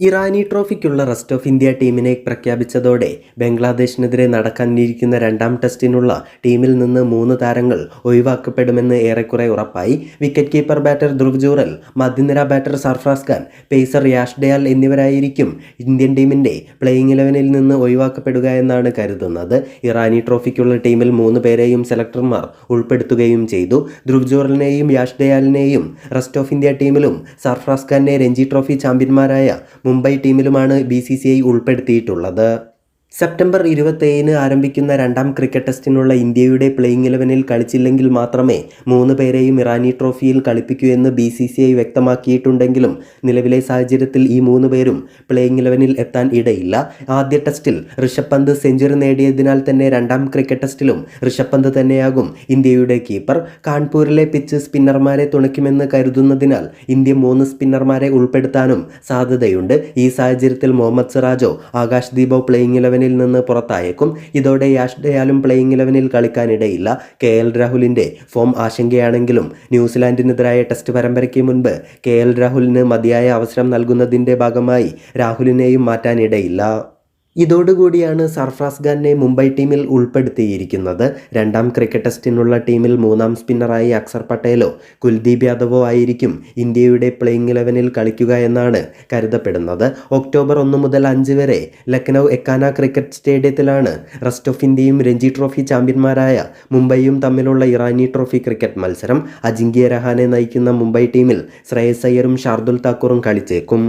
ഇറാനി ട്രോഫിക്കുള്ള rest of India ടീമിനെ പ്രഖ്യാപിച്ചതോടെ ബംഗ്ലാദേശിനെതിരെ നടക്കാനിരിക്കുന്ന രണ്ടാം ടെസ്റ്റിനുള്ള ടീമിൽ നിന്ന് മൂന്ന് താരങ്ങൾ ഒഴിവാക്കപ്പെടുമെന്ന് ഏറെക്കുറെ ഉറപ്പായി. Wicket keeper batter Dhruv Jurel മധ്യനിര ബാറ്റർ സർഫ്രാസ് ഖാൻ പേസർ യാഷ് ഡയാൽ എന്നിവരായിരിക്കും ഇന്ത്യൻ ടീമിന്റെ പ്ലേയിങ് ഇലവനിൽ നിന്ന് ഒഴിവാക്കപ്പെടുക എന്നാണ് കരുതുന്നത്. ഇറാനി ട്രോഫിക്കുള്ള ടീമിൽ മൂന്ന് പേരെയും സെലക്ടർമാർ ഉൾപ്പെടുത്തുകയും ചെയ്തു. ധ്രുവ് ജൂറലിനെയും യാഷ് ഡയാലിനെയും റെസ്റ്റ് ഓഫ് ഇന്ത്യ ടീമിലും സർഫ്രാസ് ഖാനെ രഞ്ജി ട്രോഫി ചാമ്പ്യന്മാരായ മുംബൈ ടീമിലുമാണ് ബി ഉൾപ്പെടുത്തിയിട്ടുള്ളത്. സെപ്റ്റംബർ ഇരുപത്തേഴിന് ആരംഭിക്കുന്ന രണ്ടാം ക്രിക്കറ്റ് ടെസ്റ്റിനുള്ള ഇന്ത്യയുടെ പ്ലേയിങ് ഇലവനിൽ കളിച്ചില്ലെങ്കിൽ മാത്രമേ മൂന്ന് പേരെയും ഇറാനി ട്രോഫിയിൽ കളിപ്പിക്കൂ എന്ന് ബി സി സി ഐ വ്യക്തമാക്കിയിട്ടുണ്ടെങ്കിലും നിലവിലെ സാഹചര്യത്തിൽ ഈ മൂന്ന് പേരും പ്ലേയിങ് ഇലവനിൽ എത്താൻ ഇടയില്ല. ആദ്യ ടെസ്റ്റിൽ ഋഷഭ് പന്ത് സെഞ്ചുറി നേടിയതിനാൽ തന്നെ രണ്ടാം ക്രിക്കറ്റ് ടെസ്റ്റിലും ഋഷഭ് പന്ത് തന്നെയാകും ഇന്ത്യയുടെ കീപ്പർ കാൺപൂരിലെ പിച്ച് സ്പിന്നർമാരെ തുണയ്ക്കുമെന്ന് കരുതുന്നതിനാൽ ഇന്ത്യ മൂന്ന് സ്പിന്നർമാരെ ഉൾപ്പെടുത്താനും സാധ്യതയുണ്ട്. ഈ സാഹചര്യത്തിൽ മുഹമ്മദ് സിറാജോ ആകാശ് ദീപോ പ്ലേയിങ് ഇലവനിൽ നിന്ന് പുറത്തായേക്കും. ഇതോടെ യാഷ് ഡയാലും പ്ലേയിങ് ഇലവനിൽ കളിക്കാനിടയില്ല. കെ എൽ രാഹുലിന്റെ ഫോം ആശങ്കയാണെങ്കിലും ന്യൂസിലാൻഡിനെതിരായ ടെസ്റ്റ് പരമ്പരയ്ക്ക് മുൻപ് കെ എൽ രാഹുലിന് മതിയായ അവസരം നൽകുന്നതിന്റെ ഭാഗമായി രാഹുലിനെയും മാറ്റാനിടയില്ല. ഇതോടുകൂടിയാണ് സർഫ്രാസ് ഖാനെ മുംബൈ ടീമിൽ ഉൾപ്പെടുത്തിയിരിക്കുന്നത്. രണ്ടാം ക്രിക്കറ്റ് ടെസ്റ്റിനുള്ള ടീമിൽ മൂന്നാം സ്പിന്നറായി അക്സർ പട്ടേലോ കുൽദീപ് യാദവോ ആയിരിക്കും ഇന്ത്യയുടെ പ്ലേയിങ് ഇലവനിൽ കളിക്കുക എന്നാണ് കരുതപ്പെടുന്നത്. ഒക്ടോബർ ഒന്ന് മുതൽ അഞ്ച് വരെ ലക്നൗ എക്കാന ക്രിക്കറ്റ് സ്റ്റേഡിയത്തിലാണ് റെസ്റ്റ് ഓഫ് ഇന്ത്യയും രഞ്ജി ട്രോഫി ചാമ്പ്യന്മാരായ മുംബൈയും തമ്മിലുള്ള ഇറാനി ട്രോഫി ക്രിക്കറ്റ് മത്സരം അജിങ്ക്യ രഹാനെ നയിക്കുന്ന മുംബൈ ടീമിൽ ശ്രേയസ് അയ്യറും ഷാർദുൽ താക്കൂറും കളിച്ചേക്കും.